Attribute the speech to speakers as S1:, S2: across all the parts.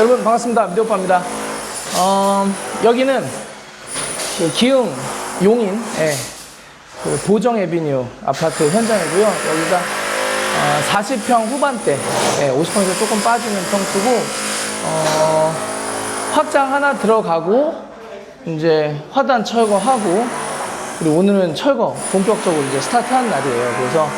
S1: 여러분 반갑습니다. 미대오빠입니다. 어, 여기는 그 기흥 용인 예, 그 보정 에비뉴 아파트 현장이고요. 여기가 어, 40평 후반대, 예, 50평에서 조금 빠지는 평수고 어, 확장 하나 들어가고 이제 화단 철거하고 그리고 오늘은 철거 본격적으로 이제 스타트한 날이에요. 그래서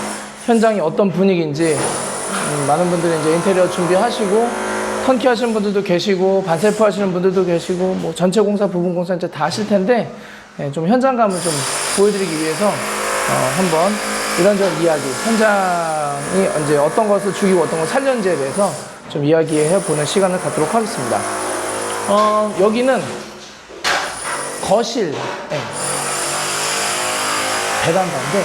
S1: 현장이 어떤 분위기인지 음, 많은 분들이 이제 인테리어 준비하시고 턴키 하시는 분들도 계시고 반셀프 하시는 분들도 계시고 뭐 전체 공사 부분 공사 이제 다 하실 텐데 예, 좀 현장감을 좀 보여드리기 위해서 어, 한번 이런저런 이야기 현장이 이제 어떤 것을 죽이고 어떤 걸 살렸는지에 대해서 좀 이야기해 보는 시간을 갖도록 하겠습니다. 어, 여기는 거실 예, 베란다인데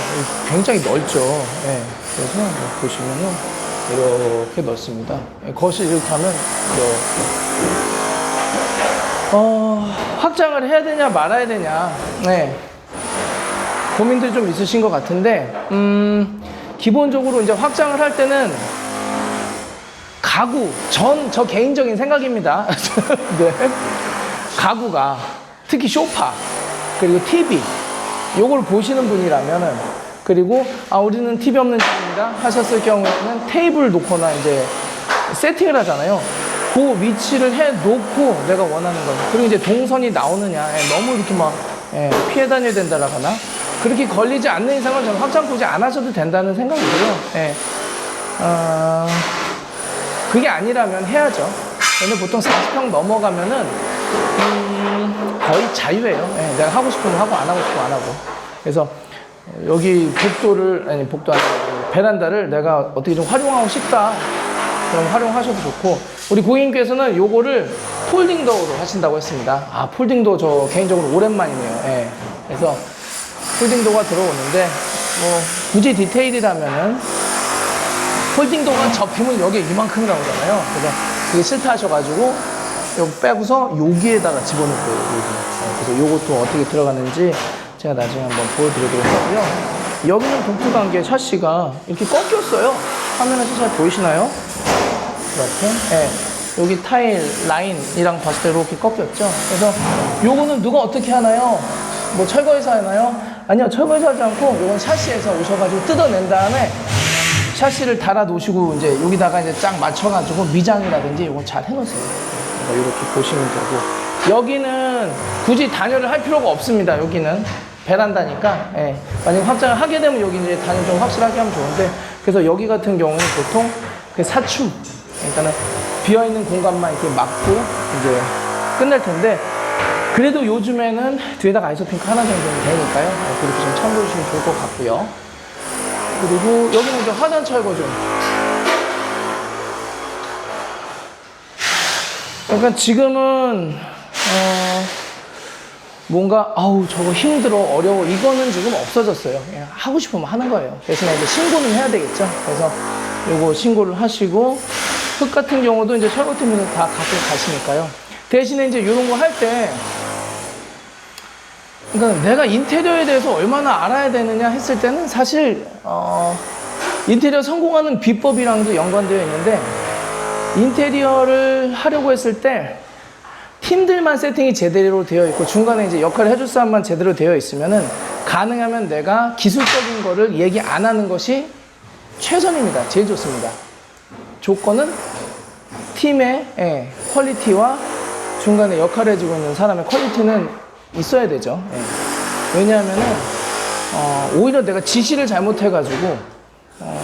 S1: 굉장히 넓죠. 예, 그래서 뭐 보시면은 이렇게. 예, 거실 이렇게 하면 이렇게. 어, 확장을 해야 되냐 말아야 되냐. 네. 고민들이 좀 있으신 것 같은데, 음, 기본적으로 이제 확장을 할 때는 가구, 전, 저 개인적인 생각입니다. 네. 가구가, 특히 소파, 그리고 TV, 요걸 보시는 분이라면은, 그리고, 아, 우리는 TV 없는 집입니다. 하셨을 경우에는 테이블 놓거나 이제 세팅을 하잖아요. 그 위치를 해 놓고 내가 원하는 거. 그리고 이제 동선이 나오느냐. 예, 너무 이렇게 막, 예, 피해 다녀야 된다라거나. 그렇게 걸리지 않는 이상은 저는 확장 굳이 안 하셔도 된다는 생각이 들어요. 예. 어, 그게 아니라면 해야죠. 근데 보통 40평 넘어가면은 음, 거의 자유예요. 예, 내가 하고 싶으면 하고 안 하고 싶으면 안 하고. 그래서 여기 복도를 아니 복도 아니고 베란다를 내가 어떻게 좀 활용하고 싶다. 그럼 활용하셔도 좋고 우리 고객님께서는 요거를 폴딩 도어로 하신다고 했습니다. 아 폴딩 도어 저 개인적으로 오랜만이네요. 예. 그래서 폴딩 도어가 들어오는데 뭐 굳이 디테일이라면은 폴딩 도어가 접히면 여기 이만큼 나오잖아요. 그래서 그게 싫다 하셔가지고 이거 빼고서 여기에다가 집어넣을 거예요. 여기. 네, 그래서 요것도 어떻게 들어가는지 제가 나중에 한번 보여드리도록 하고요. 여기는 독특한 게 샤시가 이렇게 꺾였어요. 화면에서 잘 보이시나요? 이렇게. 예. 여기 타일 라인이랑 봤을 때 이렇게 꺾였죠. 그래서 요거는 누가 어떻게 하나요? 뭐 철거해서 하나요? 아니요, 철거해서 하지 않고 요건 샤시에서 오셔가지고 뜯어낸 다음에 샤시를 달아 놓으시고 이제 여기다가 이제 쫙 맞춰가지고 미장이라든지 이건 잘 해놓으세요. 그래서 이렇게 보시면 되고 여기는 굳이 단열을 할 필요가 없습니다. 여기는 베란다니까 예. 만약 확장을 하게 되면 여기 이제 단열 좀 확실하게 하면 좋은데 그래서 여기 같은 경우는 보통 그 사춤 그러니까는 비어 있는 공간만 이렇게 막고 이제 끝낼 텐데 그래도 요즘에는 뒤에다가 아이소핑크 하나 정도는 되니까요. 예, 그렇게 좀 참고해 주시면 좋을 것 같고요. 그리고 여기는 이제 화단 철거 좀. 그러니까 지금은 어 뭔가 아우 저거 힘들어 어려워 이거는 지금 없어졌어요. 그냥 하고 싶으면 하는 거예요. 대신에 이제 신고는 해야 되겠죠. 그래서 요거 신고를 하시고 흙 같은 경우도 이제 철거팀에서 다 갖고 가시니까요. 대신에 이제 이런 거 할 때 그러니까 내가 인테리어에 대해서 얼마나 알아야 되느냐 했을 때는 사실 어, 인테리어 성공하는 비법이랑도 연관되어 있는데 인테리어를 하려고 했을 때 팀들만 세팅이 제대로 되어 있고 중간에 이제 역할을 해줄 사람만 제대로 되어 있으면은 가능하면 내가 기술적인 거를 얘기 안 하는 것이 최선입니다. 제일 좋습니다. 조건은 팀의 예, 퀄리티와 중간에 역할을 해주고 있는 사람의 퀄리티는 있어야 되죠. 예. 왜냐하면은 어, 오히려 내가 지시를 잘못해가지고 어,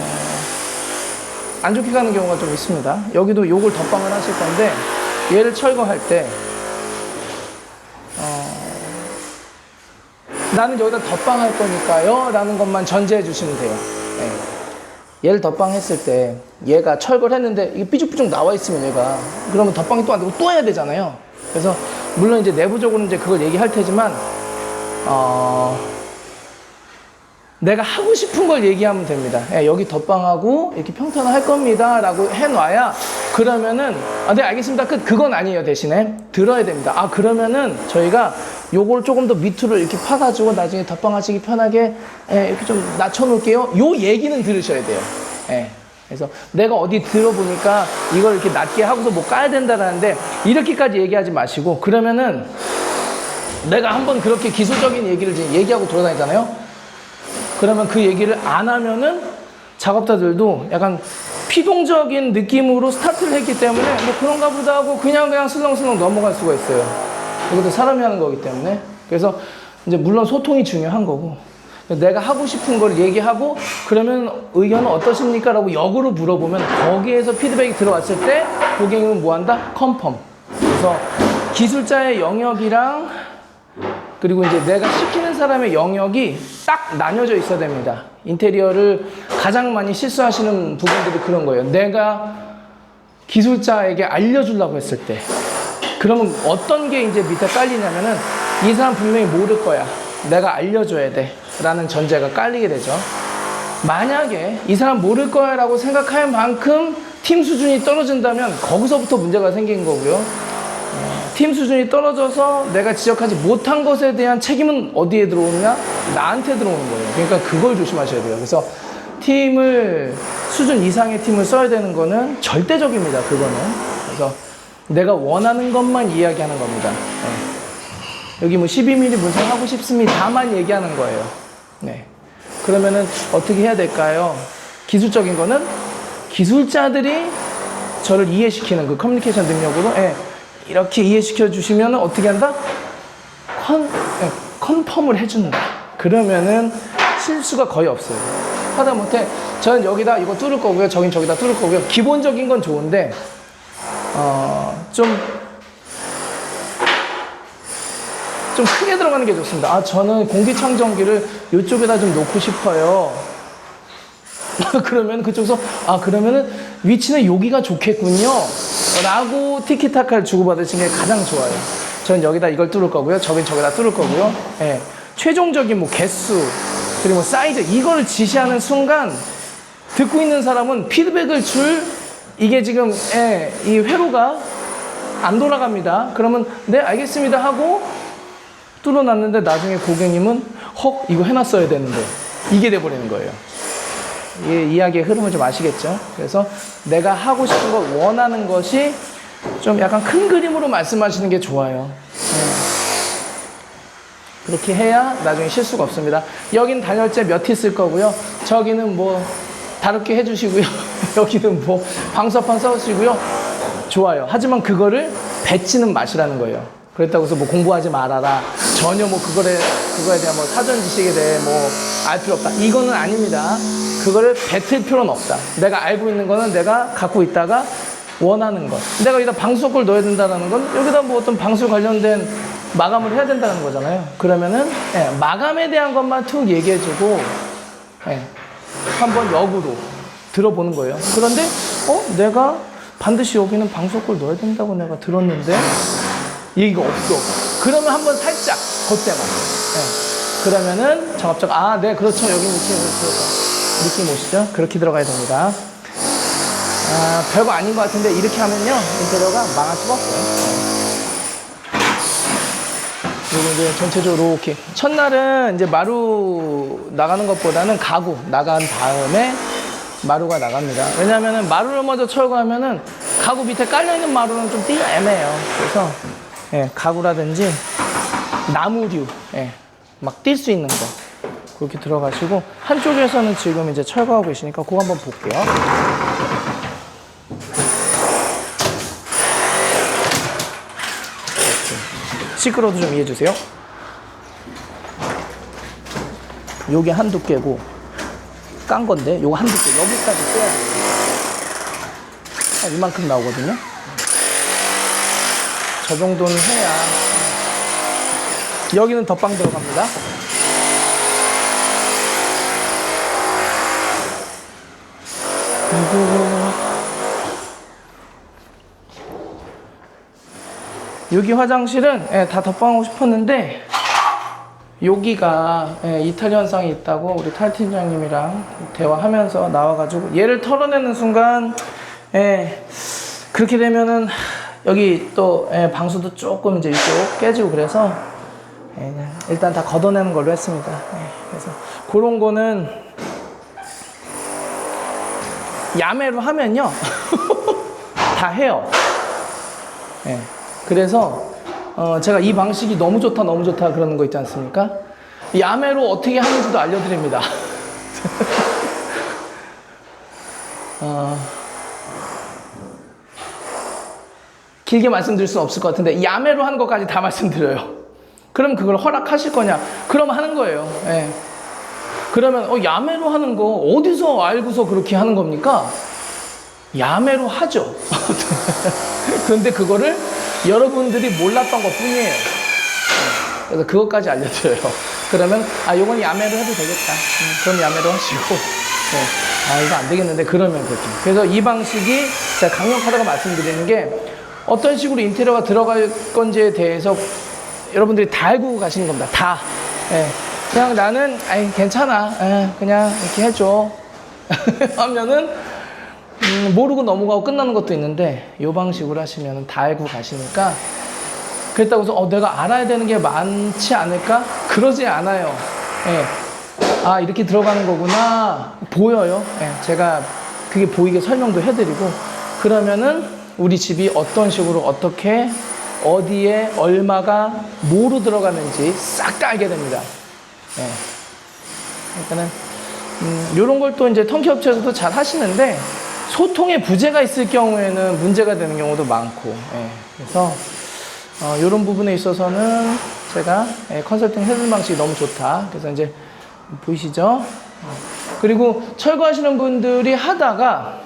S1: 안 좋게 가는 경우가 좀 있습니다. 여기도 요걸 덧방을 하실 건데 얘를 철거할 때 나는 여기다 덧방 할 거니까요 라는 것만 전제해 주시면 돼요. 예. 얘를 덧방 했을 때 얘가 철거를 했는데 이게 삐죽삐죽 나와 있으면 얘가 그러면 덧방이 또 안 되고 또 해야 되잖아요. 그래서 물론 이제 내부적으로 이제 그걸 얘기할 테지만 어, 내가 하고 싶은 걸 얘기하면 됩니다. 예, 여기 덧방하고 이렇게 평탄을 할 겁니다. 라고 해놔야 그러면은 아, 네 알겠습니다. 끝. 그건 아니에요. 대신에 들어야 됩니다. 아 그러면은 저희가 요걸 조금 더 밑으로 이렇게 파가지고 나중에 덧방하시기 편하게 예, 이렇게 좀 낮춰놓을게요. 요 얘기는 들으셔야 돼요. 예. 그래서 내가 어디 들어보니까 이걸 이렇게 낮게 하고서 뭐 까야 된다라는데 이렇게까지 얘기하지 마시고 그러면은 내가 한번 그렇게 기술적인 얘기를 지금 얘기하고 돌아다니잖아요. 그러면 그 얘기를 안 하면은 작업자들도 약간 피동적인 느낌으로 스타트를 했기 때문에 뭐 그런가 보다 하고 그냥 그냥 슬렁슬렁 넘어갈 수가 있어요. 이것도 사람이 하는 거기 때문에. 그래서 이제 물론 소통이 중요한 거고. 내가 하고 싶은 걸 얘기하고 그러면 의견은 어떠십니까? 라고 역으로 물어보면 거기에서 피드백이 들어왔을 때 고객님은 뭐 한다? 컨펌. 그래서 기술자의 영역이랑 그리고 이제 내가 시키는 사람의 영역이 딱 나뉘어져 있어야 됩니다. 인테리어를 가장 많이 실수하시는 부분들이 그런 거예요. 내가 기술자에게 알려주려고 했을 때. 그러면 어떤 게 이제 밑에 깔리냐면은 이 사람 분명히 모를 거야. 내가 알려줘야 돼. 라는 전제가 깔리게 되죠. 만약에 이 사람 모를 거야 라고 생각할 만큼 팀 수준이 떨어진다면 거기서부터 문제가 생긴 거고요. 팀 수준이 떨어져서 내가 지적하지 못한 것에 대한 책임은 어디에 들어오느냐? 나한테 들어오는 거예요. 그러니까 그걸 조심하셔야 돼요. 그래서 팀을 수준 이상의 팀을 써야 되는 거는 절대적입니다. 그거는. 그래서 내가 원하는 것만 이야기하는 겁니다. 네. 여기 뭐 12mm 분석하고 싶습니다만 얘기하는 거예요. 네. 그러면은 어떻게 해야 될까요? 기술적인 거는 기술자들이 저를 이해시키는 그 커뮤니케이션 능력으로 예, 이렇게 이해시켜 주시면 어떻게 한다? 컨, 예, 컨펌을 해준다. 그러면은 실수가 거의 없어요. 하다못해 저는 여기다 이거 뚫을 거고요. 저긴 저기다 뚫을 거고요. 기본적인 건 좋은데 어, 좀, 좀 크게 들어가는 게 좋습니다. 아, 저는 공기청정기를 이쪽에다 좀 놓고 싶어요. 그러면 그쪽에서, 아, 그러면은 위치는 여기가 좋겠군요. 라고 티키타카를 주고받으시는 게 가장 좋아요. 전 여기다 이걸 뚫을 거고요. 저긴 저기다 뚫을 거고요. 예. 최종적인 뭐 개수, 그리고 뭐 사이즈, 이거를 지시하는 순간 듣고 있는 사람은 피드백을 줄 이게 지금 예, 이 회로가 안 돌아갑니다. 그러면 네 알겠습니다 하고 뚫어놨는데 나중에 고객님은 헉 이거 해놨어야 되는데 이게 돼버리는 거예요. 이 이야기의 흐름을 좀 아시겠죠? 그래서 내가 하고 싶은 것 원하는 것이 좀 약간 큰 그림으로 말씀하시는 게 좋아요. 예. 그렇게 해야 나중에 실수가 없습니다. 여긴 단열재 몇 티 쓸 거고요. 저기는 뭐 다르게 해주시고요. 여기는 뭐 방수판 써주시고요. 좋아요. 하지만 그거를 뱉지는 마시라는 거예요. 그렇다고 해서 뭐 공부하지 말아라. 전혀 뭐 그거에, 그거에 대한 뭐 사전 지식에 대해 뭐 알 필요 없다. 이거는 아닙니다. 그거를 뱉을 필요는 없다. 내가 알고 있는 거는 내가 갖고 있다가 원하는 것. 내가 여기다 방수석을 넣어야 된다는 건 여기다 뭐 어떤 방수 관련된 마감을 해야 된다는 거잖아요. 그러면은 예, 마감에 대한 것만 툭 얘기해주고 예, 한번 역으로 들어보는 거예요. 그런데 어 내가 반드시 여기는 방석을 넣어야 된다고 내가 들었는데 얘기가 없어. 그러면 한번 살짝 그때만. 예. 그러면은 작업자가 아, 네, 그렇죠. 여기 느낌. 느낌 오시죠? 그렇게 들어가야 됩니다. 아, 별거 아닌 것 같은데 이렇게 하면요 인테리어가 망할 수가 없어요. 그리고 이제 전체적으로 이렇게 첫날은 이제 마루 나가는 것보다는 가구 나간 다음에 마루가 나갑니다. 왜냐하면 마루를 먼저 철거하면은 가구 밑에 깔려 있는 마루는 좀 띄기가 애매해요. 그래서 예, 가구라든지 나무류 예, 막 뛸 수 있는 거 그렇게 들어가시고 한쪽에서는 지금 이제 철거하고 계시니까 그거 한번 볼게요. 시끄러도 좀 이해해 주세요. 요게 한 두께고 깐 건데 요거 한 두께 여기까지 빼야 돼요. 한 이만큼 나오거든요. 저 정도는 해야 여기는 덧방 들어갑니다. 여기 화장실은 예, 다 덧방하고 싶었는데 여기가 예, 이탈 현상이 있다고 우리 탈 팀장님이랑 대화하면서 나와가지고 얘를 털어내는 순간 예, 그렇게 되면은 여기 또 예, 방수도 조금 이제 이쪽 깨지고 그래서 예, 일단 다 걷어내는 걸로 했습니다. 예, 그래서 그런 거는 야매로 하면요. 다 해요. 예. 그래서 어, 제가 이 방식이 너무 좋다, 너무 좋다 그러는 거 있지 않습니까? 야매로 어떻게 하는지도 알려드립니다. 어, 길게 말씀드릴 수는 없을 것 같은데 야매로 하는 것까지 다 말씀드려요. 그럼 그걸 허락하실 거냐? 그럼 하는 거예요. 예. 그러면 어, 야매로 하는 거 어디서 알고서 그렇게 하는 겁니까? 야매로 하죠. 그런데 그거를 여러분들이 몰랐던 것 뿐이에요. 그래서 그것까지 알려드려요. 그러면, 아, 요건 야매로 해도 되겠다. 음, 그럼 야매로 하시고, 네. 아, 이거 안 되겠는데, 그러면 그렇게. 그래서 이 방식이 제가 강력하다고 말씀드리는 게 어떤 식으로 인테리어가 들어갈 건지에 대해서 여러분들이 다 알고 가시는 겁니다. 다. 예. 그냥 나는, 아이, 괜찮아. 예, 그냥 이렇게 해줘. 하면은, 음, 모르고 넘어가고 끝나는 것도 있는데 이 방식으로 하시면 다 알고 가시니까 그랬다고 해서 어, 내가 알아야 되는 게 많지 않을까? 그러지 않아요. 예. 아 이렇게 들어가는 거구나 보여요. 예, 제가 그게 보이게 설명도 해드리고 그러면은 우리 집이 어떤 식으로 어떻게 어디에 얼마가 뭐로 들어가는지 싹 다 알게 됩니다. 예. 그러니까는 이런 걸 또 이제 턴키 업체에서도 잘 하시는데 소통에 부재가 있을 경우에는 문제가 되는 경우도 많고 예, 그래서 이런 부분에 있어서는 제가 예, 컨설팅 해준 방식이 너무 좋다. 그래서 이제 보이시죠? 어, 그리고 철거하시는 분들이 하다가 아,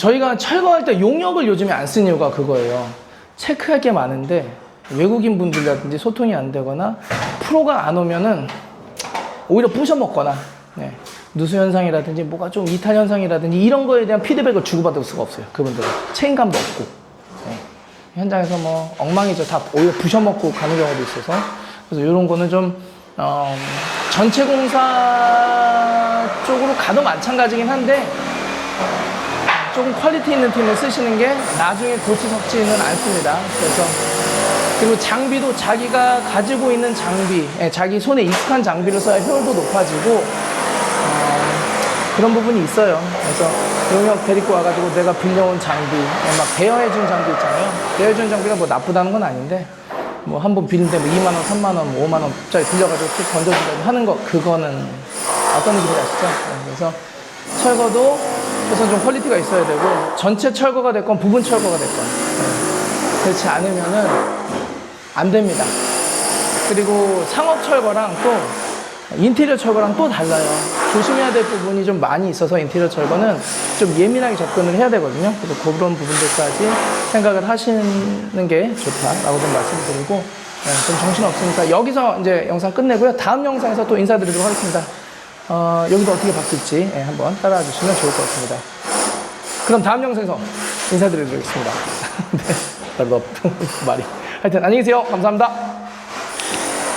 S1: 저희가 철거할 때 용역을 요즘에 안 쓰는 이유가 그거예요. 체크할 게 많은데 외국인 분들이라든지 소통이 안 되거나 프로가 안 오면은 오히려 부셔먹거나 네. 누수 현상이라든지 뭐가 좀 이탈 현상이라든지 이런 거에 대한 피드백을 주고받을 수가 없어요. 그분들은 책임감도 없고 네. 현장에서 뭐 엉망이죠. 다 오히려 부셔먹고 가는 경우도 있어서 그래서 이런 거는 좀 어, 전체 공사 쪽으로 가도 마찬가지긴 한데 조금 퀄리티 있는 팀을 쓰시는 게 나중에 고치 섞지는 않습니다. 그래서 그리고 장비도 자기가 가지고 있는 장비, 예, 자기 손에 익숙한 장비를 써야 효율도 높아지고 어, 그런 부분이 있어요. 그래서 용역 데리고 와가지고 내가 빌려온 장비, 예, 막 대여해준 장비 있잖아요. 대여해준 장비가 뭐 나쁘다는 건 아닌데 뭐 한 번 빌는데 뭐 2만 원, 3만 원, 뭐 5만 원짜리 빌려가지고 툭 던져주고 하는 거 그거는 어떤 느낌인지 아시죠? 예, 그래서 철거도 그래서 좀 퀄리티가 있어야 되고 전체 철거가 됐건 부분 철거가 됐건 예, 그렇지 않으면은 안 됩니다. 그리고 상업 철거랑 또 인테리어 철거랑 또 달라요. 조심해야 될 부분이 좀 많이 있어서 인테리어 철거는 좀 예민하게 접근을 해야 되거든요. 그래서 그런 부분들까지 생각을 하시는 게 좋다라고 좀 말씀드리고 네, 좀 정신 없으니까 여기서 이제 영상 끝내고요. 다음 영상에서 또 인사드리도록 하겠습니다. 어, 여기도 어떻게 바뀔지 예, 한번 따라와 주시면 좋을 것 같습니다. 그럼 다음 영상에서 인사드리도록 하겠습니다. 네, 없 말이. 하여튼 안녕히 계세요. 감사합니다.